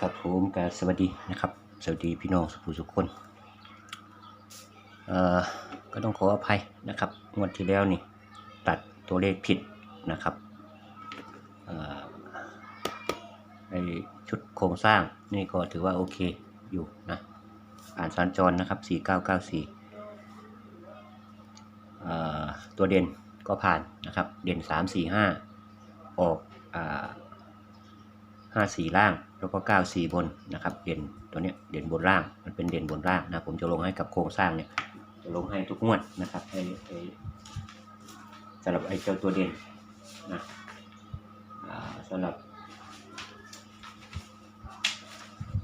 ครับผมกาสวัสดีนะครับ สวัสดีพี่น้องสุขุสุขคนเอ่อก็ต้องขออภัยนะครับงวดที่แล้วนี่ตัดตัวเลขผิดนะครับเอ่อในชุดโครงสร้างนี่ก็ถือว่าโอเคอยู่นะอ่านสัญจรนะครับ 4994เอ่อตัวเด่นก็ผ่านนะครับ เด่น 345 ออกอ่าห้าสี่ล่าง แล้วก็เก้าสี่บนนะครับ เด่นตัวเนี้ยเด่นบนล่าง มันเป็นเด่นบนล่างนะผมจะลงให้กับโครงสร้างเนี่ยจะลงให้ทุกงวดนะครับให้ใสำหรับไอ้เจ้าตัวเด่นนะสำหรับ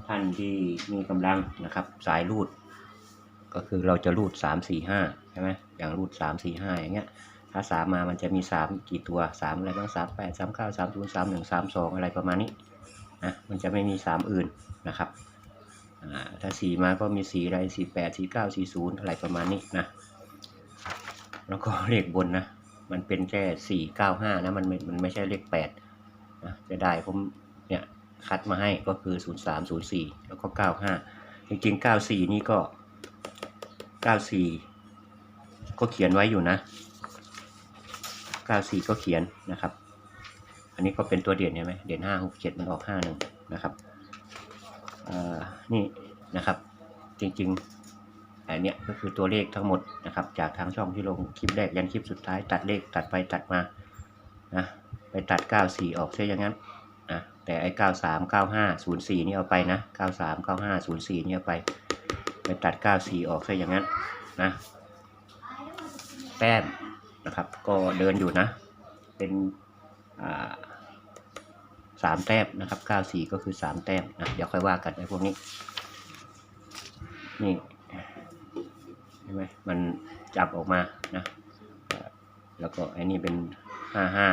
ท่านที่มีกำลังนะครับ สายรูด ก็คือเราจะรูดสามสี่ห้าใช่ไหมอย่างรูดสามสี่ห้าอย่างเงี้ยถ้าสามมามันจะมีสามกี่ตัวสามอะไรบ้างสามแปดสามเก้าสามศูนย์สามหนึ่งสามสองอะไรประมาณนี้ นะมันจะไม่มีสามอื่นนะครับถ้าสี่มาก็มีสี่อะไรสี่แปดสี่เก้าสี่ศูนย์อะไรประมาณนี้นะ แล้วก็เลขบนนะ มันเป็นแค่สี่เก้าห้านะ มันมันไม่ใช่เลขแปดนะจะได้ผมเนี่ยคัดมาให้ก็คือศูนย์สามศูนย์สี่แล้วก็เก้าห้าจริงๆเก้าสี่นี่ก็เก้าสี่ก็เขียนไว้อยู่นะ94ก็เขียนนะครับ อันนี้ก็เป็นตัวเด่นใช่ไหมเด่น5 6 7มันออก5 1นะครับอ่านี่นะครับ จริงๆอันเนี้ยก็คือตัวเลขทั้งหมดนะครับ จากทางช่องที่ลงคลิปแรกยันคลิปสุดท้าย ตัดเลขตัดไปตัดมานะไปตัด 94 ออกใช่อย่างนั้นนะแต่ไอ้ 93 95 04 นี่เอาไปนะ 93 95 04 นี่เอาไป ไปตัด 94 ออกใช่อย่างนั้นนะแต้มนะครับ ก็เดินอยู่นะ เป็น สามแต้มนะครับเก้าสี่ก็คือสามแต้มนะเดี๋ยวค่อยว่ากันไอ้พวกนี้ นี่เห็นไหมมันจับออกมานะแล้วก็ไอ้นี่เป็นห้าห้า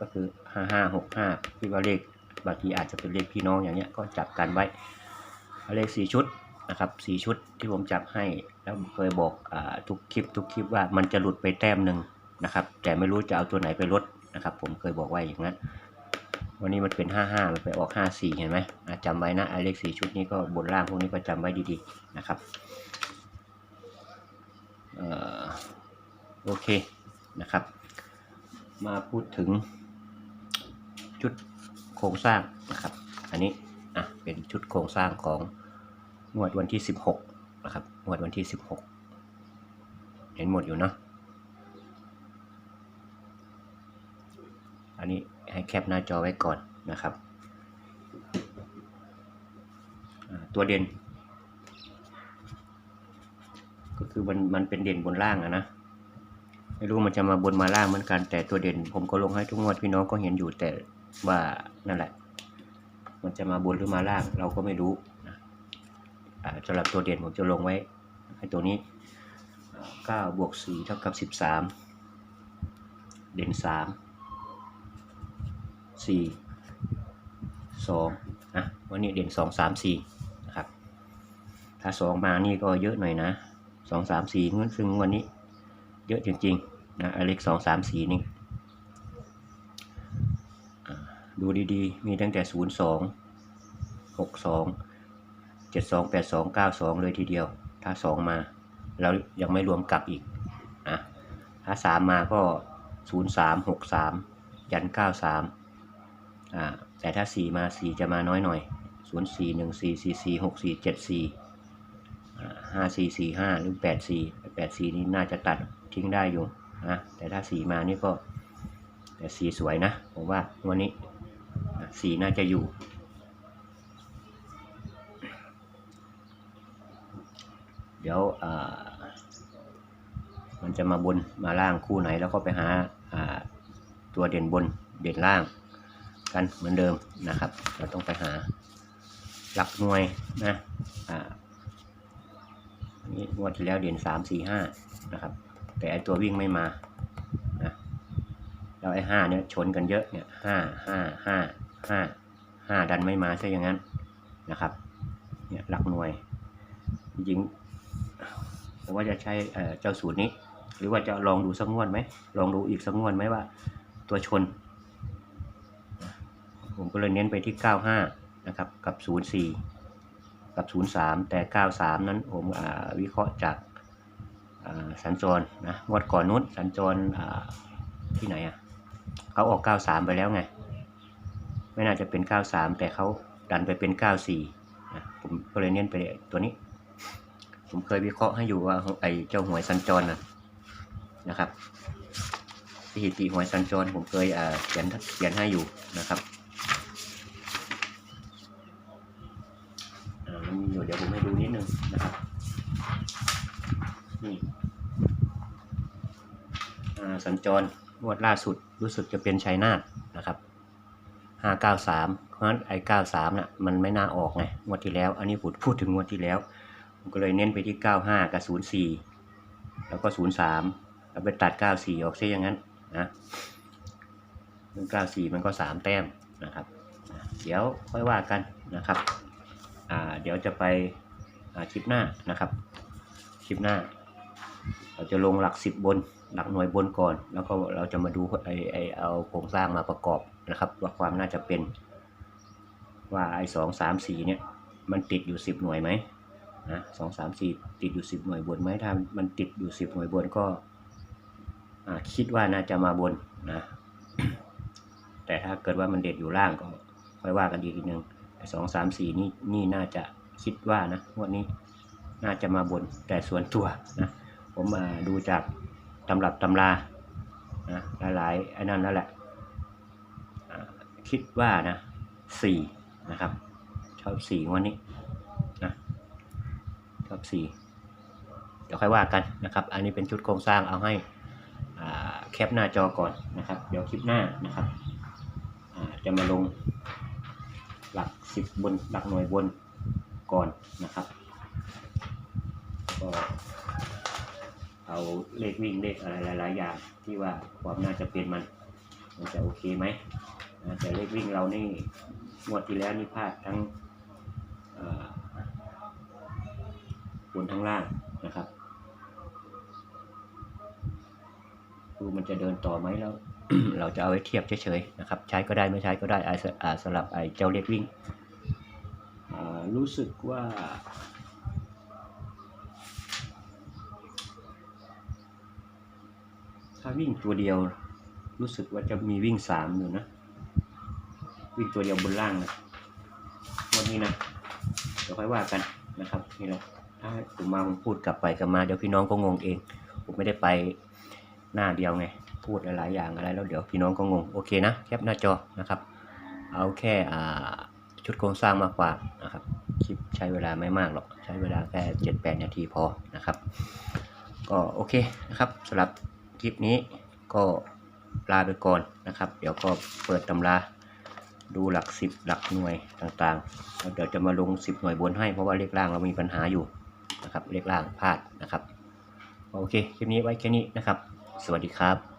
ก็คือห้าห้าหกห้าที่ว่าเลขบางทีอาจจะเป็นเลขพี่น้องอย่างเงี้ยก็จับกันไว้เลขสี่ชุดนะครับสี่ชุดที่ผมจับให้แล้วเคยบอกอทุกคลิปทุกคลิปว่ามันจะหลุดไปแต้มหนึ่งนะครับ แต่ไม่รู้จะเอาตัวไหนไปลด นะครับ ผมเคยบอกไว้อย่างนั้น วันนี้มันเป็นห้าห้ามันไปออกห้าสี่เห็นไหมจำไว้นะไอเลขสี่ชุดนี้ก็บนล่างพวกนี้ก็จำไว้ดีๆนะครับออโอเคนะครับ มาพูดถึงชุดโครงสร้างนะครับ อันนี้อะเป็นชุดโครงสร้างของงวดวันที่สิบหกนะครับงวดวันที่สิบหกเห็นหมดอยู่เนาะ อันนี้ให้แคปหน้าจอไว้ก่อนนะครับ ตัวเด่น ก็คือมันมันเป็นเด่นบนล่างอะนะไม่รู้มันจะมาบนมาล่างเหมือนกัน แต่ตัวเด่น ผมก็ลงให้ทุกงวดพี่น้องก็เห็นอยู่แต่ว่านั่นแหละ มันจะมาบนหรือมาล่างเราก็ไม่รู้นะสำหรับตัวเด่นผมจะลงไว้ให้ตัวนี้เก้าบวกสี่เท่ากับสิบสามเด่นสาม สี่สองนะวันนี้เด่นสองสามสี่นะครับ ถ้าสองมานี่ก็เยอะหน่อยนะสองสามสี่ซึ่งวันนี้เยอะจริงๆนะอเล็กสองสามสี่นี่อ่าดูดีๆ มีตั้งแต่ศูนย์สองหกสองเจ็ดสองแปดสองเก้าสองเลยทีเดียว ถ้าสองมาแล้วยังไม่รวมกลับอีกอะถ้าสามมาก็ศูนย์สามหกสามยันเก้าสาม แต่ถ้าสี่มาสี่จะมาน้อยหน่อยศูนย์สี่หนึ่งสี่สี่สี่หกสี่เจ็ดสี่ห้าสี่สี่ห้าหรือแปดสี่แปดสี่นี่น่าจะตัดทิ้งได้อยู่นะแต่ถ้าสี่มานี่ก็ แต่สีสวยนะ ผมว่าวันนี้อะสีน่าจะอยู่เดี๋ยวมันจะมาบนมาล่างคู่ไหนแล้วก็ไปหาตัวเด่นบนเด่นล่าง กันเหมือนเดิมนะครับ เราต้องไปหาหลักหน่วยนะอ่าอันนี้งวดที่แล้วเด่นสามสี่ห้านะครับ แต่ไอตัววิ่งไม่มานะแล้วไอห้าเนี่ยชนกันเยอะเนี่ยห้าห้าห้าห้าห้าดันไม่มาใช่อย่างนั้นนะครับเนี่ยหลักหน่วยจริงๆผมว่าจะใช้เอ่อเจ้าสูตรนี้ หรือว่าจะลองดูสักงวดไหมลองดูอีกสักงวดไหมว่า ตัวชน ผมก็เลยเน้นไปที่เก้าห้านะครับ กับ 04 กับ 03 แต่ 93 นั้นผมวิเคราะห์จากสัญจรนะงวดก่อนนู้นสัญจรที่ไหนอะเขาออก 93 ไปแล้วไง ไม่น่าจะเป็น 93 แต่เขาดันไปเป็น 94นะผมก็เลยเน้นไปตัวนี้ ผมเคยวิเคราะห์ให้อยู่ว่าไอ้เจ้าหวยสัญจรนะนะครับสถิติหวยสัญจรผมเคยเขียนเขียนให้อยู่นะครับ มีอยู่เดี๋ยวผมให้ดูนิดนึงนะครับนี่สัญจรงวดล่าสุดรู้สึกจะเป็นชัยนาทนะครับห้าเก้าสามเพราะฉะนั้นไอ้เก้าสามน่ะมันไม่น่าออกไงงวดที่แล้ว อันนี้พูดพูดถึงงวดที่แล้วผมก็เลยเน้นไปที่95กับ04แล้วก็03แล้วไปตัด94ออกซะอย่างนั้นนะมัน94มันก็3แต้มนะครับ เดี๋ยวค่อยว่ากันนะครับ เดี๋ยวจะไปคลิปหน้านะครับ คลิปหน้า เราจะลงหลัก10บน หลักหน่วยบนก่อน แล้วก็เราจะมาดูไอไอเอาโครงสร้างมาประกอบนะครับ ว่าความน่าจะเป็นว่าไอสองสามสี่เนี่ยมันติดอยู่10หน่วยไหมนะสองสามสี่ติดอยู่สิบหน่วยบนไหมถ้ามันติดอยู่สิบหน่วยบนก็คิดว่าน่าจะมาบนนะแต่ถ้าเกิดว่ามันเด็ดอยู่ล่างก็ค่อยว่ากันอีกทีหนึ่ง สองสามสี่นี่นี่น่าจะคิดว่านะวดนี้น่าจะมาบนแต่ส่วนตัวนะผมมาดูจากตำรับตำรานะหลายๆไอ้นั่นนั่นแหละคิดว่านะสี่นะครับ ชอบสี่วันนี้นะชอบสี่เดี๋ยวค่อยว่ากันนะครับ อันนี้เป็นชุดโครงสร้างเอาให้แคปหน้าจอก่อนนะครับ เดี๋ยวคลิปหน้านะครับจะมาลง หลักสิบบนหลักหน่วยบนก่อนนะครับ ก็เอาเลขวิ่งเลขอะไรหลายๆอย่างที่ว่าความน่าจะเป็นมันมันจะโอเคไหมแต่เลขวิ่งเรานี่งวดที่แล้วนี่พลาดทั้งบนทั้งล่างนะครับดูมันจะเดินต่อไหมแล้ว เราจะเอาไว้เทียบเฉยๆนะครับ ใช้ก็ได้ไม่ใช้ก็ได้อาสอ่าสลับไอ้เจ้าเล็กวิ่ง รู้สึกว่าถ้าวิ่งตัวเดียวรู้สึกว่าจะมีวิ่งสามอยู่นะ วิ่งตัวเดียวบนล่างนะวันนี้นะเดี๋ยวค่อยว่ากันนะครับนี่แหละถ้าผมมาผมพูดกลับไปกลับมาเดี๋ยวพี่น้องก็งงเอง ผมไม่ได้ไปหน้าเดียวไง พูดหลาย ๆ อย่างอะไรแล้วเดี๋ยวพี่น้องก็งง โอเคนะ แคปหน้าจอนะครับ เอาแค่อ่าชุดโครงสร้างมากกว่านะครับคลิปใช้เวลาไม่มากหรอก ใช้เวลาแค่เจ็ดแปดนาทีพอนะครับ ก็โอเคนะครับสำหรับคลิปนี้ก็ลาไปก่อนนะครับ เดี๋ยวก็เปิดตำราดูหลักสิบหลักหน่วยต่างๆแล้วเดี๋ยวจะมาลงสิบหน่วยบนให้เพราะว่าเลขล่างเรามีปัญหาอยู่นะครับเลขล่างพลาดนะครับ โอเค คลิปนี้ไว้แค่นี้นะครับ สวัสดีครับ